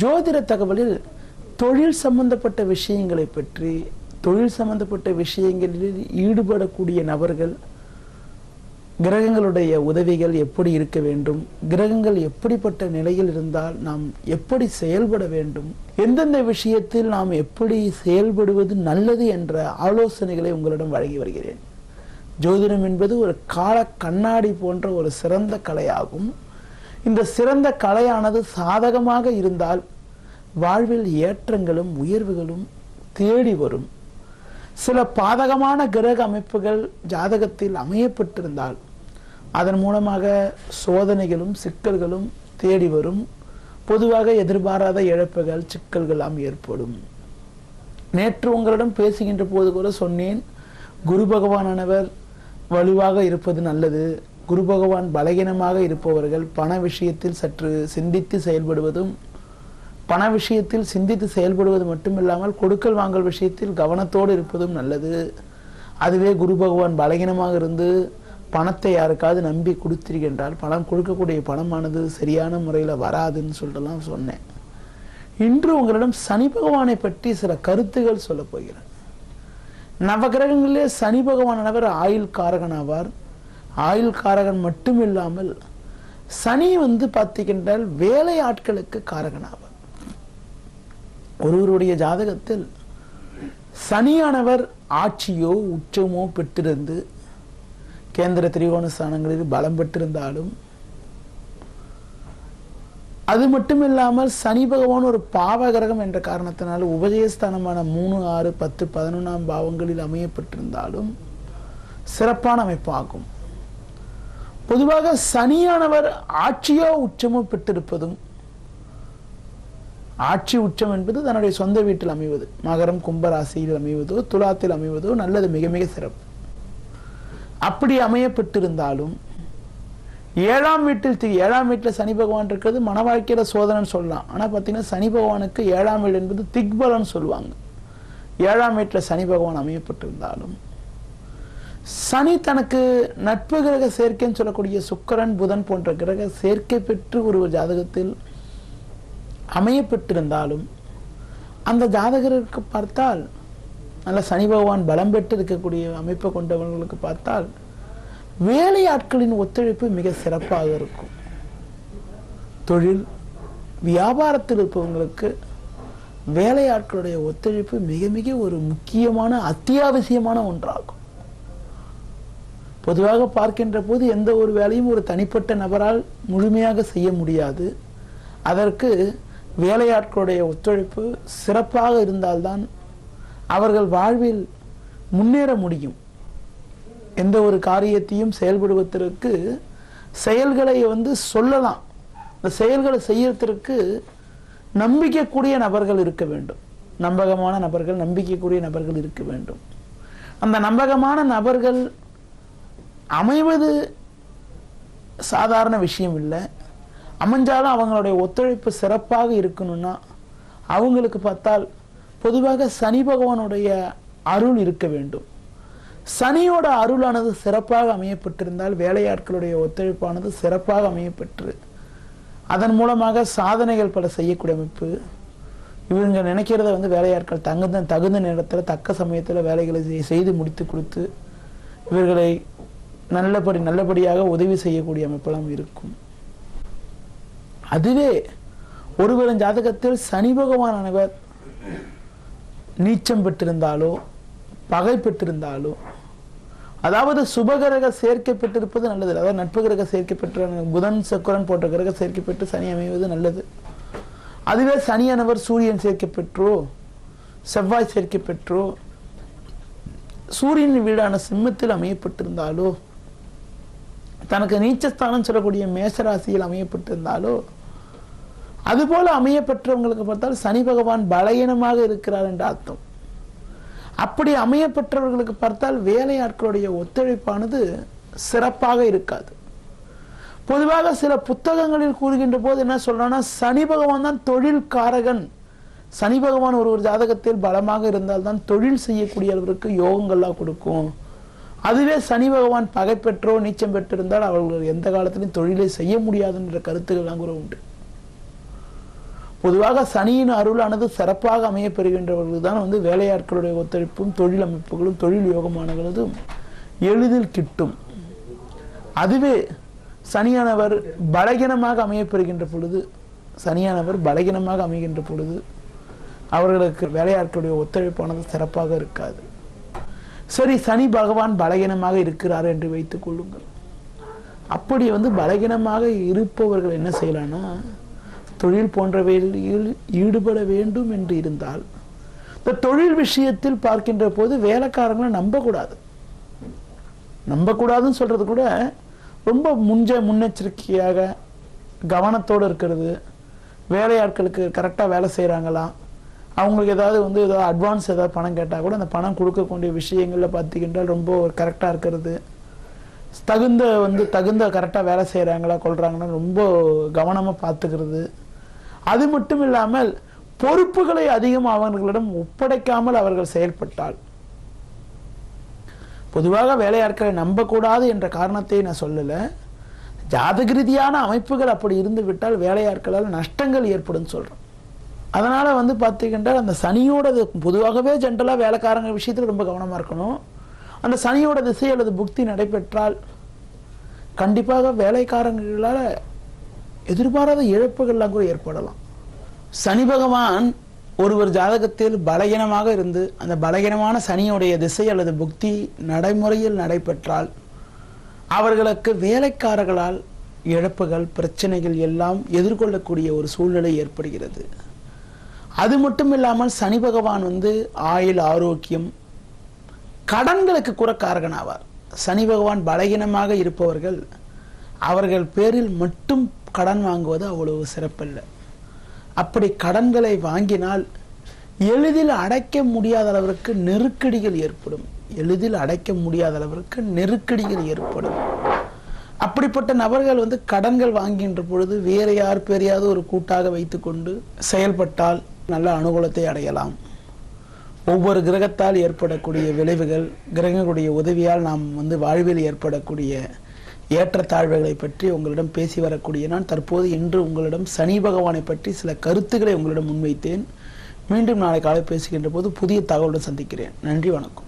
ஜோதிட தகவலில் தொழில் சம்பந்தப்பட்ட விஷயங்களை பற்றி தொழில் சம்பந்தப்பட்ட விஷயங்களில் ஈடுபடக்கூடிய நபர்கள் கிரகங்களுடைய உதவிகள் எப்படி இருக்க வேண்டும் கிரகங்கள் எப்படிப்பட்ட நிலையில் இருந்தால் நாம் எப்படி செயல்பட வேண்டும் எந்தெந்த விஷயத்தில் நாம் எப்படி செயல்படுவது நல்லது என்ற ஆலோசனைகளை உங்களிடம் வழங்கி வருகிறேன். ஜோதிடம் என்பது ஒரு கால கண்ணாடி போன்ற ஒரு சிறந்த கலையாகும். இந்த சிறந்த கலையானது சாதகமாக இருந்தால் வாழ்வில் ஏற்றங்களும் உயர்வுகளும் தேடி வரும். சில பாதகமான கிரக அமைப்புகள் ஜாதகத்தில் அமையப்பட்டிருந்தால் அதன் மூலமாக சோதனைகளும் சிக்கல்களும் தேடி வரும். பொதுவாக எதிர்பாராத இழப்புகள் சிக்கல்களாம் ஏற்படும். நேற்று உங்களிடம் பேசுகின்ற போது கூட சொன்னேன் குரு பகவானவர் வலுவாக இருப்பது நல்லது. குரு பகவான் பலகீனமாக இருப்பவர்கள் பண விஷயத்தில் சற்று சிந்தித்து செயல்படுவதும் பண விஷயத்தில் சிந்தித்து செயல்படுவது மட்டுமில்லாமல் கொடுக்கல் வாங்கல் விஷயத்தில் கவனத்தோடு இருப்பதும் நல்லது. அதுவே குரு பகவான் பலகீனமாக இருந்து பணத்தை யாருக்காவது நம்பி கொடுத்திருக்கின்றால் பணம் கொடுக்கக்கூடிய பணமானது சரியான முறையில் வராதுன்னு சொல்லிட்டுலாம் சொன்னேன். இன்று உங்களிடம் சனி பகவானை பற்றி சில கருத்துகள் சொல்ல போகிறேன். நவகிரகங்களிலே சனி பகவானவர் ஆயுள் காரகன் ஆவார் ஆயுள் காரகன் மட்டும் இல்லாமல் சனி வந்து பார்த்தீங்கன்றால் வேலை ஆட்களுக்கு காரகன் ஆவார் ஒருவருடைய ஜாதகத்தில் சனியானவர் ஆட்சியோ உச்சமோ பெற்றிருந்து கேந்திர திரிகோண ஸ்தானங்களில் பலம் பெற்றிருந்தாலும் அது மட்டும் இல்லாமல் சனி பகவான் ஒரு பாவ கிரகம் என்ற காரணத்தினால் உபஜயஸ்தானமான மூணு ஆறு பத்து பதினொன்றாம் பாவங்களில் அமையப்பட்டிருந்தாலும் சிறப்பான அமைப்பாகும். பொதுவாக சனியானவர் ஆட்சியோ உச்சமோ பெற்றிருப்பதும் ஆட்சி உச்சம் என்பது தன்னுடைய சொந்த வீட்டில் அமைவது. மகரம் கும்பராசியில் அமைவதோ துலாத்தில் அமைவதோ நல்லது மிக மிக சிறப்பு. அப்படி அமையப்பட்டிருந்தாலும் ஏழாம் வீட்டில் தி- ஏழாம் வீட்டில் சனி பகவான் இருக்கிறது மன வாழ்க்கையில சோதனைன்னு சொல்லலாம். ஆனால் பார்த்தீங்கன்னா சனி பகவானுக்கு ஏழாம் வீடு என்பது திக்பலன்னு சொல்லுவாங்க. ஏழாம் வீட்டில் சனி பகவான் அமையப்பட்டிருந்தாலும் சனி தனக்கு நட்பு கிரக சேர்க்கைன்னு சொல்லக்கூடிய சுக்கரன் புதன் போன்ற கிரக சேர்க்கை பெற்று ஒரு ஜாதகத்தில் அமையப்பட்டிருந்தாலும் அந்த ஜாதகருக்கு பார்த்தால் நல்ல சனி பகவான் பலம் பெற்று இருக்கக்கூடிய அமைப்பை கொண்டவர்களுக்கு பார்த்தால் வேலையாட்களின் ஒத்துழைப்பு மிக சிறப்பாக இருக்கும். தொழில் வியாபாரத்தில் இருப்பவங்களுக்கு வேலையாட்களுடைய ஒத்துழைப்பு மிக மிக ஒரு முக்கியமான அத்தியாவசியமான ஒன்றாகும். பொதுவாக பார்க்கின்ற போது எந்த ஒரு வேலையும் ஒரு தனிப்பட்ட நபரால் முழுமையாக செய்ய முடியாது. அதற்கு வேலையாட்களுடைய ஒத்துழைப்பு சிறப்பாக இருந்தால்தான் அவர்கள் வாழ்வில் முன்னேற முடியும். எந்த ஒரு காரியத்தையும் செயல்படுவதற்கு செயல்களை வந்து சொல்லலாம். இந்த செயல்களை செய்யறதற்கு நம்பிக்கைக்கூடிய நபர்கள் இருக்க வேண்டும். நம்பகமான நபர்கள் நம்பிக்கைக்குரிய நபர்கள் இருக்க வேண்டும். அந்த நம்பகமான நபர்கள் அமைவது சாதாரண விஷயம் இல்லை. அமைஞ்சாலும் அவங்களுடைய ஒத்துழைப்பு சிறப்பாக இருக்கணும்னா அவங்களுக்கு பார்த்தால் பொதுவாக சனி பகவானுடைய அருள் இருக்க வேண்டும். சனியோட அருளானது சிறப்பாக அமையப்பட்டிருந்தால் வேலையாட்களுடைய ஒத்துழைப்பானது சிறப்பாக அமையப்பெற்று அதன் மூலமாக சாதனைகள் பல செய்யக்கூடிய அமைப்பு. இவங்க நினைக்கிறத வந்து வேலையாட்கள் தகுந்த தகுந்த நேரத்தில் தக்க சமயத்தில் வேலைகளை செய்து முடித்து கொடுத்து இவர்களை நல்லபடி நல்லபடியாக உதவி செய்யக்கூடிய அமைப்பெல்லாம் இருக்கும். அதுவே ஒருவரின் ஜாதகத்தில் சனி பகவானவர் நீச்சம் பெற்றிருந்தாலோ பகை பெற்றிருந்தாலோ அதாவது சுபகிரக சேர்க்கை பெற்றிருப்பது நல்லது. அதாவது நட்பு கிரக சேர்க்கை பெற்ற புதன் சக்கரன் போன்ற கிரக சேர்க்கை பெற்று சனி அமைவது நல்லது. அதுவே சனியானவர் சூரியன் சேர்க்கை பெற்றோ செவ்வாய் சேர்க்கை பெற்றோ சூரியனின் வீடான சிம்மத்தில் அமையப்பட்டிருந்தாலோ தனக்கு நீச்சஸ்தானம் சொல்லக்கூடிய மேசராசியில் அமையப்பட்டிருந்தாலோ அதுபோல அமையப்பெற்றவங்களுக்கு பார்த்தால் சனி பகவான் பலகீனமாக இருக்கிறார் என்ற அர்த்தம். அப்படி அமையப்பெற்றவர்களுக்கு பார்த்தால் வேலையாட்களுடைய ஒத்துழைப்பானது சிறப்பாக இருக்காது. பொதுவாக சில புத்தகங்களில் கூறுகின்ற போது என்ன சொல்றான்னா சனி பகவான் தான் தொழில் காரகன் சனி பகவான் ஒரு ஒரு ஜாதகத்தில் பலமாக இருந்தால் தான் தொழில் செய்யக்கூடிய அளவிற்கு யோகங்கள்லாம் கொடுக்கும். அதுவே சனி பகவான் பகை பெற்றோ நீச்சம் பெற்றிருந்தால் அவர்கள் எந்த காலத்திலும் தொழிலை செய்ய முடியாதுன்ற கருத்துக்கள்லாம் கூட உண்டு. பொதுவாக சனியின் அருளானது சிறப்பாக அமையப்பெறுகின்றவர்கள் தான் வந்து வேலையாட்களுடைய ஒத்துழைப்பும் தொழில் அமைப்புகளும் தொழில் யோகமானதும் எளிதில் கிட்டும். அதுவே சனியானவர் பலகீனமாக அமையப்பெறுகின்ற பொழுது சனியானவர் பலகீனமாக அமைகின்ற பொழுது அவர்களுக்கு வேலையாட்களுடைய ஒத்துழைப்பானது சிறப்பாக இருக்காது. சரி சனி பகவான் பலகீனமாக இருக்கிறார் என்று வைத்துக் கொள்ளுங்கள். அப்படி வந்து பலகீனமாக இருப்பவர்கள் என்ன செய்யலாம்னா தொழில் போன்றவைகளில் ஈடுபட வேண்டும் என்று இருந்தால் இந்த தொழில் விஷயத்தில் பார்க்கின்ற போது வேலைக்காரங்களை நம்பக்கூடாது. நம்பக்கூடாதுன்னு சொல்றது கூட ரொம்ப முஞ்ச முன்னெச்சரிக்கையாக கவனத்தோடு இருக்கிறது. வேலையாட்களுக்கு கரெக்டாக வேலை செய்கிறாங்களா அவங்களுக்கு ஏதாவது வந்து ஏதாவது அட்வான்ஸ் ஏதாவது பணம் கேட்டால் கூட அந்த பணம் கொடுக்கக்கூடிய விஷயங்களில் பார்த்திக்கின்றால் ரொம்ப கரெக்டாக இருக்கிறது. தகுந்த வந்து தகுந்த கரெக்டாக வேலை செய்கிறாங்களா கொள்கிறாங்கன்னா ரொம்ப கவனமாக பார்த்துக்கிறது. அது மட்டும் இல்லாமல் பொறுப்புகளை அதிகம் அவர்களிடம் ஒப்படைக்காமல் அவர்கள் செயல்பட்டால். பொதுவாக வேலையாட்களை நம்பக்கூடாது என்ற காரணத்தை நான் சொல்லலை. ஜாதக ரீதியான அமைப்புகள் அப்படி இருந்து விட்டால் வேலையாட்களால் நஷ்டங்கள் ஏற்படும் சொல்கிறோம் அதனால் வந்து பார்த்தீங்கன்னா அந்த சனியோடது பொதுவாகவே ஜென்ரலாக வேலைக்காரங்க விஷயத்தில் ரொம்ப கவனமாக இருக்கணும். அந்த சனியோட திசை அல்லது புக்தி நடைபெற்றால் கண்டிப்பாக வேலைக்காரங்களால் எதிர்பாராத இழப்புகள்லாம் கூட ஏற்படலாம். சனி பகவான் ஒருவர் ஜாதகத்தில் பலகீனமாக இருந்து அந்த பலகீனமான சனியுடைய திசை அல்லது புக்தி நடைமுறையில் நடைபெற்றால் அவர்களுக்கு வேலைக்காரர்களால் இழப்புகள் பிரச்சனைகள் எல்லாம் எதிர்கொள்ளக்கூடிய ஒரு சூழ்நிலை ஏற்படுகிறது. அது மட்டும் இல்லாமல் சனி பகவான் வந்து ஆயுள் ஆரோக்கியம் கடன்களுக்கு கூட காரகனாவார். சனி பகவான் பலகீனமாக இருப்பவர்கள் அவர்கள் பேரில் மட்டும் கடன் வாங்குவது அவ்வளவு சிறப்பில்லை. அப்படி கடன்களை வாங்கினால் எளிதில் அடைக்க முடியாத அளவிற்கு நெருக்கடிகள் ஏற்படும். எளிதில் அடைக்க முடியாத அளவிற்கு நெருக்கடிகள் ஏற்படும். அப்படிப்பட்ட நபர்கள் வந்து கடன்கள் வாங்குகின்ற பொழுது வேற யார் பெரியாவது ஒரு கூட்டாக வைத்துக்கொண்டு செயல்பட்டால் நல்ல அனுகூலத்தை அடையலாம். ஒவ்வொரு கிரகத்தால் ஏற்படக்கூடிய விளைவுகள் கிரகங்களுடைய உதவியால் நாம் வந்து வாழ்வில் ஏற்படக்கூடிய ஏற்றத்தாழ்வுகளை பற்றி உங்களிடம் பேசி வரக்கூடிய நான் தற்போது இன்று உங்களிடம் சனி பகவானை பற்றி சில கருத்துக்களை உங்களிடம் முன்வைத்தேன். மீண்டும் நாளை காலை பேசுகின்ற போது புதிய தகவலுடன் சந்திக்கிறேன். நன்றி வணக்கம்.